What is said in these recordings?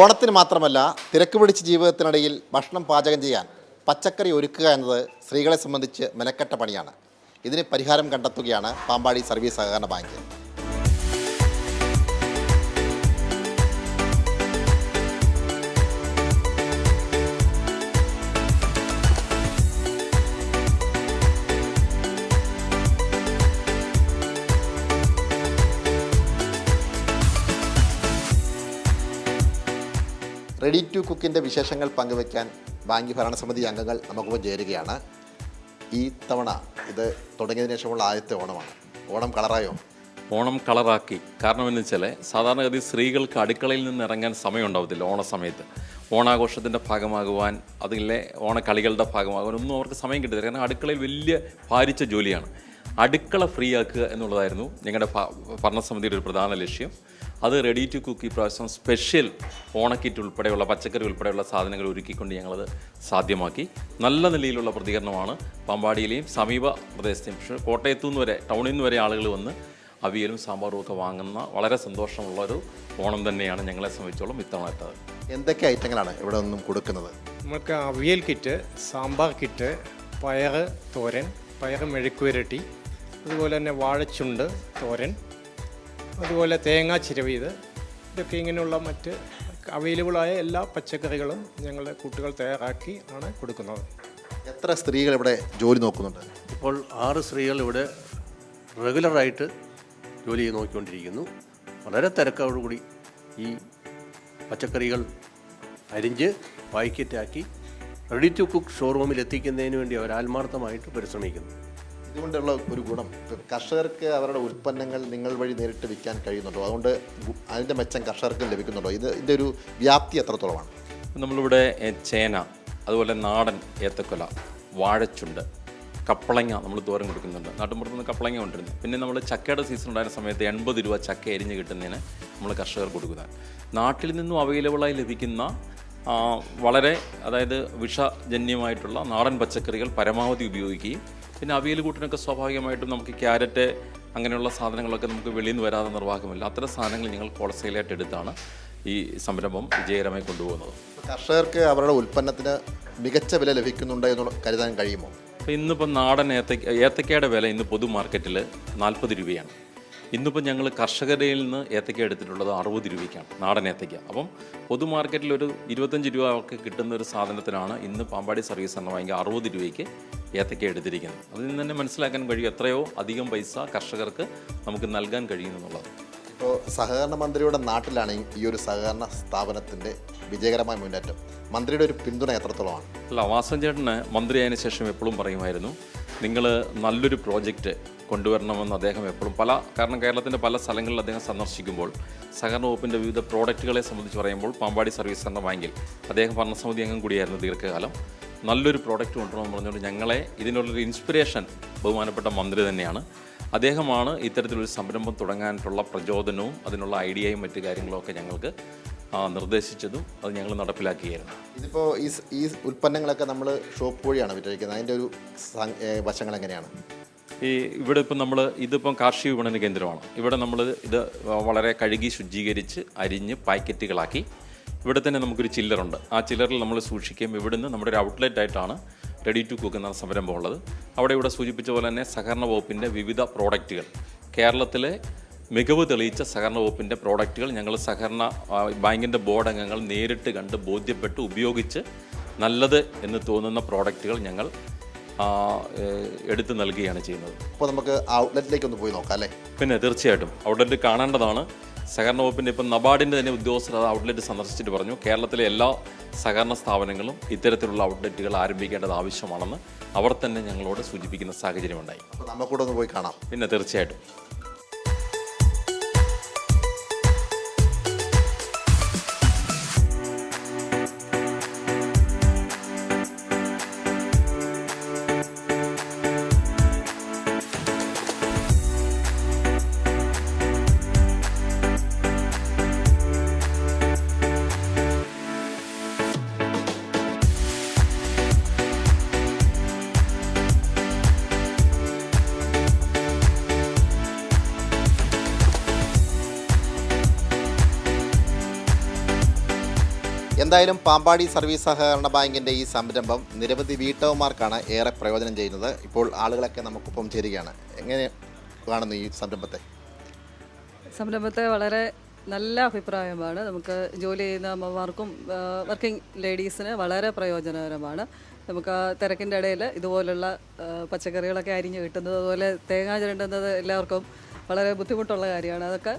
ഓണത്തിന് മാത്രമല്ല തിരക്ക് പിടിച്ച ജീവിതത്തിനിടയിൽ ഭക്ഷണം പാചകം ചെയ്യാൻ പച്ചക്കറി ഒരുക്കുക എന്നത് സ്ത്രീകളെ സംബന്ധിച്ച് മെനക്കെട്ട പണിയാണ്. ഇതിന് പരിഹാരം കണ്ടെത്തുകയാണ് പാമ്പാടി സർവീസ് സഹകരണ ബാങ്ക്. റെഡി ടു കുക്കിന്റെ വിശേഷങ്ങൾ പങ്കുവയ്ക്കാൻ ബാങ്ക് ഭരണസമിതി അംഗങ്ങൾ നമുക്കൊപ്പം ചേരുകയാണ്. ഈ തവണ ഇത് തുടങ്ങിയതിനു ശേഷമുള്ള ആദ്യത്തെ ഓണമാണ്. ഓണം കളറായോ? ഓണം കളറാക്കി. കാരണം എന്ന് വെച്ചാൽ സാധാരണഗതി സ്ത്രീകൾക്ക് അടുക്കളയിൽ നിന്ന് ഇറങ്ങാൻ സമയം ഉണ്ടാവത്തില്ല ഓണസമയത്ത് ഓണാഘോഷത്തിന്റെ ഭാഗമാകുവാൻ അതിലെ ഓണക്കളികളുടെ ഭാഗമാകുവാൻ ഒന്നും അവർക്ക് സമയം കിട്ടില്ല കാരണം അടുക്കളയിൽ വലിയ ഭാരിച്ച ജോലിയാണ്. അടുക്കള ഫ്രീ ആക്കുക എന്നുള്ളതായിരുന്നു ഞങ്ങളുടെ ഭരണസമിതിയുടെ ഒരു പ്രധാന ലക്ഷ്യം. അത് റെഡി ടു കുക്ക് ഇപ്രാവശ്യം പ്രാവശ്യം സ്പെഷ്യൽ ഓണക്കിറ്റ് ഉൾപ്പെടെയുള്ള പച്ചക്കറി ഉൾപ്പെടെയുള്ള സാധനങ്ങൾ ഒരുക്കിക്കൊണ്ട് ഞങ്ങളത് സാധ്യമാക്കി. നല്ല നിലയിലുള്ള പ്രതികരണമാണ് പമ്പാടിയിലെയും സമീപ പ്രദേശത്തെയും. പക്ഷേ കോട്ടയത്തു നിന്ന് വരെ ടൗണിൽ നിന്ന് വരെ ആളുകൾ വന്ന് അവിയലും സാമ്പാറും ഒക്കെ വാങ്ങുന്ന വളരെ സന്തോഷമുള്ള ഒരു ഓണം തന്നെയാണ് ഞങ്ങളെ സംബന്ധിച്ചോളം ഇത്തവണ ഇട്ടത് എന്തൊക്കെ ഐറ്റങ്ങളാണ് ഇവിടെ നിന്നും കൊടുക്കുന്നത്? നമുക്ക് അവിയൽ കിറ്റ് സാമ്പാർ കിറ്റ് പയർ തോരൻ പയർ മെഴുക്കുവരട്ടി അതുപോലെ തന്നെ വാഴച്ചുണ്ട് തോരൻ അതുപോലെ തേങ്ങാ ചിരവിയത് ഇതൊക്കെ ഇങ്ങനെയുള്ള മറ്റ് അവൈലബിളായ എല്ലാ പച്ചക്കറികളും ഞങ്ങളുടെ കുട്ടികൾ തയ്യാറാക്കി ആണ് കൊടുക്കുന്നത്. എത്ര സ്ത്രീകൾ ഇവിടെ ജോലി നോക്കുന്നുണ്ട്? ഇപ്പോൾ ആറ് സ്ത്രീകൾ ഇവിടെ റെഗുലറായിട്ട് ജോലി ചെയ്ത് നോക്കിക്കൊണ്ടിരിക്കുന്നു. വളരെ തിരക്കോടുകൂടി ഈ പച്ചക്കറികൾ അരിഞ്ച് പാക്കറ്റാക്കി റെഡി ടു കുക്ക് ഷോറൂമിൽ എത്തിക്കുന്നതിന് വേണ്ടി അവർ ആത്മാർത്ഥമായിട്ട് പരിശ്രമിക്കുന്നു. ഇതുകൊണ്ടുള്ള ഒരു ഗുണം. കർഷകർക്ക് അവരുടെ ഉൽപ്പന്നങ്ങൾ നിങ്ങൾ വഴി നേരിട്ട് വിൽക്കാൻ കഴിയുന്നുണ്ടോ? അതുകൊണ്ട് അതിന്റെ മെച്ചം കർഷകർക്ക് ലഭിക്കുന്നുണ്ടോ? ഇത് ഇതിന്റെ ഒരു വ്യാപ്തി എത്രത്തോളമാണ്? നമ്മളിവിടെ ചേന അതുപോലെ നാടൻ ഏത്തക്കൊല വാഴച്ചുണ്ട് കപ്പളങ്ങ നമ്മൾ തോരം കൊടുക്കുന്നുണ്ട്. നാട്ടുമ്പുറത്ത് നിന്ന് കപ്പളങ്ങ കൊണ്ടിരുന്നു പിന്നെ നമ്മൾ ചക്കയുടെ സീസൺ ഉണ്ടായിരുന്ന സമയത്ത് എൺപത് രൂപ ചക്ക എരിഞ്ഞ് കിട്ടുന്നതിന് നമ്മൾ കർഷകർ കൊടുക്കുന്നത് നാട്ടിൽ നിന്നും അവൈലബിളായി ലഭിക്കുന്ന വളരെ അതായത് വിഷജന്യമായിട്ടുള്ള നാടൻ പച്ചക്കറികൾ പരമാവധി ഉപയോഗിക്കുകയും പിന്നെ അവിയൽ കൂട്ടിനൊക്കെ സ്വാഭാവികമായിട്ടും നമുക്ക് ക്യാരറ്റ് അങ്ങനെയുള്ള സാധനങ്ങളൊക്കെ നമുക്ക് വെളിയിൽ നിന്ന് വരാതെ നിർവാഹമില്ല. അത്തരം സാധനങ്ങൾ ഞങ്ങൾ ഹോൾസെയിലായിട്ട് എടുത്താണ് ഈ സംരംഭം വിജയകരമായി കൊണ്ടുപോകുന്നത്. കർഷകർക്ക് അവരുടെ ഉൽപ്പന്നത്തിന് മികച്ച വില ലഭിക്കുന്നുണ്ട് എന്ന് കരുതാൻ കഴിയുമോ? അപ്പോൾ ഇന്നിപ്പോൾ നാടൻ ഏത്തക്ക ഏത്തക്കയുടെ വില ഇന്ന് പൊതു മാർക്കറ്റിൽ നാൽപ്പത് രൂപയാണ്. ഇന്നിപ്പോൾ ഞങ്ങൾ കർഷകരിൽ നിന്ന് ഏത്തക്ക എടുത്തിട്ടുള്ളത് അറുപത് രൂപയ്ക്കാണ് നാടൻ ഏത്തക്ക. അപ്പം പൊതു മാർക്കറ്റിൽ ഒരു ഇരുപത്തഞ്ച് രൂപ ഒക്കെ കിട്ടുന്ന ഒരു സാധനത്തിനാണ് ഇന്ന് പാമ്പാടി സർവീസ് എന്ന വാങ്ങിയ അറുപത് രൂപയ്ക്ക് ഏത്തക്ക എടുത്തിരിക്കുന്നത്. അതിൽ നിന്ന് തന്നെ മനസ്സിലാക്കാൻ കഴിയും എത്രയോ അധികം പൈസ കർഷകർക്ക് നമുക്ക് നൽകാൻ കഴിയും എന്നുള്ളത്. ഇപ്പോൾ സഹകരണ മന്ത്രിയുടെ നാട്ടിലാണ് ഈ- ഈ ഒരു സഹകരണ സ്ഥാപനത്തിന്റെ വിജയകരമായ മുന്നേറ്റം. മന്ത്രിയുടെ ഒരു പിന്തുണ എത്രത്തോളമാണ്? അല്ല വാസൻ ചേട്ടന് മന്ത്രിയായതിനു ശേഷം എപ്പോഴും പറയുമായിരുന്നു നിങ്ങൾ നല്ലൊരു പ്രോജക്റ്റ് കൊണ്ടുവരണമെന്ന് അദ്ദേഹം എപ്പോഴും പല കാരണം കേരളത്തിന്റെ പല സ്ഥലങ്ങളിൽ അദ്ദേഹം സന്ദർശിക്കുമ്പോൾ സഹകരണ വകുപ്പിന്റെ വിവിധ പ്രോഡക്റ്റുകളെ സംബന്ധിച്ച് പറയുമ്പോൾ പാമ്പാടി സർവീസ് സെന്റർ ബാങ്കിൽ അദ്ദേഹം ഭരണസമിതി അംഗം കൂടിയായിരുന്നു ദീർഘകാലം. നല്ലൊരു പ്രോഡക്റ്റ് കൊണ്ടുവരണമെന്ന് പറഞ്ഞുകൊണ്ട് ഞങ്ങളെ ഇതിനുള്ളൊരു ഇൻസ്പിറേഷൻ ബഹുമാനപ്പെട്ട മന്ത്രി തന്നെയാണ്. അദ്ദേഹമാണ് ഇത്തരത്തിലൊരു സംരംഭം തുടങ്ങാനായിട്ടുള്ള പ്രചോദനവും അതിനുള്ള ഐഡിയയും മറ്റു കാര്യങ്ങളൊക്കെ ഞങ്ങൾക്ക് നിർദ്ദേശിച്ചതും അത് ഞങ്ങൾ നടപ്പിലാക്കിയായിരുന്നു. ഇതിപ്പോൾ ഈ ഈ ഉൽപ്പന്നങ്ങളൊക്കെ നമ്മൾ ഷോപ്പ് വഴിയാണ് വിറ്റഴിക്കുന്നത്. അതിന്റെ ഒരു വശങ്ങൾ എങ്ങനെയാണ്? ഈ ഇവിടെ ഇപ്പം നമ്മൾ ഇതിപ്പം കാർഷിക വിപണന കേന്ദ്രമാണ്. ഇവിടെ നമ്മൾ ഇത് വളരെ കഴുകി ശുചീകരിച്ച് അരിഞ്ഞ് പാക്കറ്റുകളാക്കി ഇവിടെ തന്നെ നമുക്കൊരു ചില്ലറുണ്ട് ആ ചില്ലറിൽ നമ്മൾ സൂക്ഷിക്കുകയും ഇവിടുന്ന് നമ്മുടെ ഒരു ഔട്ട്ലെറ്റ് ആയിട്ടാണ് റെഡി ടു കുക്ക് എന്ന സംരംഭം ഉള്ളത് അവിടെ ഇവിടെ സൂചിപ്പിച്ച പോലെ തന്നെ സഹകരണ വകുപ്പിന്റെ വിവിധ പ്രോഡക്റ്റുകൾ കേരളത്തിലെ മികവ് തെളിയിച്ച സഹകരണ വകുപ്പിന്റെ പ്രോഡക്റ്റുകൾ ഞങ്ങൾ സഹകരണ ബാങ്കിന്റെ ബോർഡ് അംഗങ്ങൾ നേരിട്ട് കണ്ട് ബോധ്യപ്പെട്ട് ഉപയോഗിച്ച് നല്ലത് എന്ന് തോന്നുന്ന പ്രോഡക്റ്റുകൾ ഞങ്ങൾ എടുത്തു നൽകുകയാണ് ചെയ്യുന്നത്. അപ്പോൾ നമുക്ക് ഔട്ട്ലെറ്റിലേക്ക് ഒന്ന് പോയി നോക്കാം അല്ലേ? പിന്നെ തീർച്ചയായിട്ടും. ഔട്ട്ലെറ്റ് കാണേണ്ടതാണ്. സഹകരണ വകുപ്പിന്റെ ഇപ്പം നബാർഡിന്റെ തന്നെ ഉദ്യോഗസ്ഥർ അത് ഔട്ട്ലെറ്റ് സന്ദർശിച്ചിട്ട് പറഞ്ഞു. കേരളത്തിലെ എല്ലാ സഹകരണ സ്ഥാപനങ്ങളും ഇത്തരത്തിലുള്ള ഔട്ട്ലെറ്റുകൾ ആരംഭിക്കേണ്ടത് ആവശ്യമാണെന്ന് അവർ തന്നെ ഞങ്ങളോട് സൂചിപ്പിക്കുന്ന സാഹചര്യമുണ്ടായി. അപ്പോൾ നമുക്കൂടെ ഒന്ന് പോയി കാണാം. പിന്നെ തീർച്ചയായിട്ടും. എന്തായാലും പാമ്പാടി സർവീസ് സഹകരണ ബാങ്കിന്റെ ഈ സംരംഭം നിരവധി വീട്ടവന്മാർക്കാണ് ഏറെ പ്രയോജനം ചെയ്യുന്നത്. ഇപ്പോൾ ആളുകളൊക്കെ നമുക്കൊപ്പം ചേരുകയാണ്. എങ്ങനെ കാണുന്നു ഈ സംരംഭത്തെ? സംരംഭത്തെ വളരെ നല്ല അഭിപ്രായമാണ്. നമുക്ക് ജോലി ചെയ്യുന്ന അമ്മമാർക്കും വർക്കിംഗ് ലേഡീസിന് വളരെ പ്രയോജനകരമാണ്. നമുക്ക് തിരക്കിന്റെ ഇടയിൽ ഇതുപോലുള്ള പച്ചക്കറികളൊക്കെ അരിഞ്ഞ് കിട്ടുന്നത് അതുപോലെ തേങ്ങ ചിരണ്ടുന്നത് എല്ലാവർക്കും വളരെ ബുദ്ധിമുട്ടുള്ള കാര്യമാണ്. അതൊക്കെ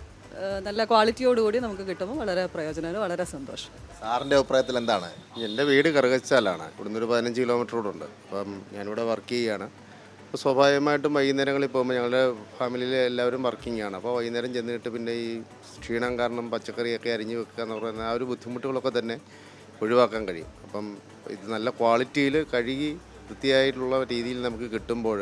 നല്ല ക്വാളിറ്റിയോടുകൂടി നമുക്ക് കിട്ടുമ്പോൾ വളരെ പ്രയോജനമാണ് വളരെ സന്തോഷം. സാറിന്റെ അഭിപ്രായത്തിൽ എന്താണ്? എന്റെ വീട് കറുകച്ചാലാണ്. ഇവിടുന്ന് ഒരു പതിനഞ്ച് കിലോമീറ്റർ കൂടെ ഉണ്ട് അപ്പം ഞാനിവിടെ വർക്ക് ചെയ്യുകയാണ് അപ്പോൾ സ്വാഭാവികമായിട്ടും വൈകുന്നേരങ്ങളിൽ പോകുമ്പോൾ ഞങ്ങളുടെ ഫാമിലിയിലെ എല്ലാവരും വർക്കിംഗ് ആണ്. അപ്പോൾ വൈകുന്നേരം ചെന്നിട്ട് പിന്നെ ഈ ക്ഷീണം കാരണം പച്ചക്കറിയൊക്കെ അരിഞ്ഞ് വെക്കുക എന്ന് പറയുന്ന ആ ഒരു ബുദ്ധിമുട്ടുകളൊക്കെ തന്നെ ഒഴിവാക്കാൻ കഴിയും. അപ്പം ഇത് നല്ല ക്വാളിറ്റിയിൽ കഴുകി വൃത്തിയായിട്ടുള്ള രീതിയിൽ നമുക്ക് കിട്ടുമ്പോൾ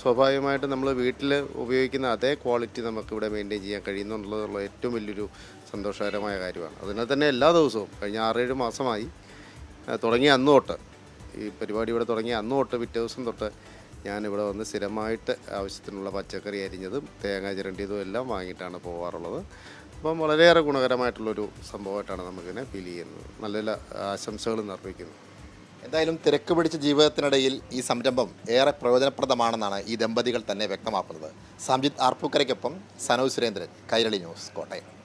സ്വാഭാവികമായിട്ടും നമ്മൾ വീട്ടിൽ ഉപയോഗിക്കുന്ന അതേ ക്വാളിറ്റി നമുക്ക് ഇവിടെ മെയിന്റെയിൻ ചെയ്യാൻ കഴിയുന്നുള്ളതുള്ള ഏറ്റവും വലിയൊരു സന്തോഷകരമായ കാര്യമാണ്. അതിനാൽ തന്നെ എല്ലാ ദിവസവും കഴിഞ്ഞ ആറേഴ് മാസമായി തുടങ്ങിയ അന്ന് തൊട്ട് ഈ പരിപാടി ഇവിടെ തുടങ്ങിയ അന്ന് തൊട്ട് പിറ്റേ ദിവസം തൊട്ട് ഞാനിവിടെ വന്ന് സ്ഥിരമായിട്ട് ആവശ്യത്തിനുള്ള പച്ചക്കറി അരിഞ്ഞതും തേങ്ങ ചിരണ്ടിയതും എല്ലാം വാങ്ങിയിട്ടാണ് പോകാറുള്ളത് അപ്പം വളരെയേറെ ഗുണകരമായിട്ടുള്ളൊരു സംഭവമായിട്ടാണ് നമുക്കിതിനെ ഫീൽ ചെയ്യുന്നത്. നല്ല നല്ല ആശംസകൾ നിർമ്മിക്കുന്നു എന്തായാലും തിരക്ക് പിടിച്ച ജീവിതത്തിനിടയിൽ ഈ സംരംഭം ഏറെ പ്രയോജനപ്രദമാണെന്നാണ് ഈ ദമ്പതികൾ തന്നെ വ്യക്തമാക്കുന്നത്. സംജിത് ആർപ്പൂക്കരയ്ക്കൊപ്പം സനോ സുരേന്ദ്രൻ കൈരളി ന്യൂസ് കോട്ടയം.